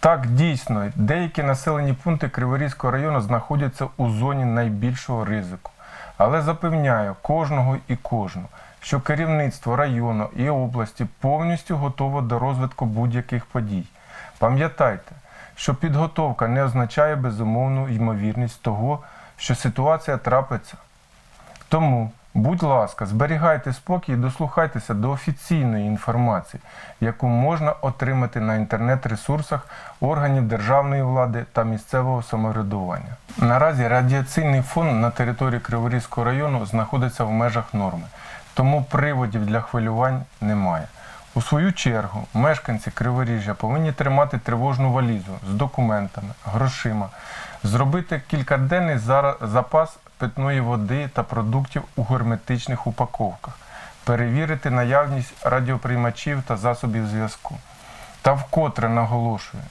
Так, дійсно, деякі населені пункти Криворізького району знаходяться у зоні найбільшого ризику. Але запевняю кожного і кожну, що керівництво району і області повністю готово до розвитку будь-яких подій. Пам'ятайте, що підготовка не означає безумовну ймовірність того, що ситуація трапиться. Тому, будь ласка, зберігайте спокій і дослухайтеся до офіційної інформації, яку можна отримати на інтернет-ресурсах органів державної влади та місцевого самоврядування. Наразі радіаційний фон на території Криворізького району знаходиться в межах норми, тому приводів для хвилювань немає. У свою чергу мешканці Криворіжжя повинні тримати тривожну валізу з документами, грошима, зробити кількаденний запас питної води та продуктів у герметичних упаковках, перевірити наявність радіоприймачів та засобів зв'язку. Та вкотре наголошую,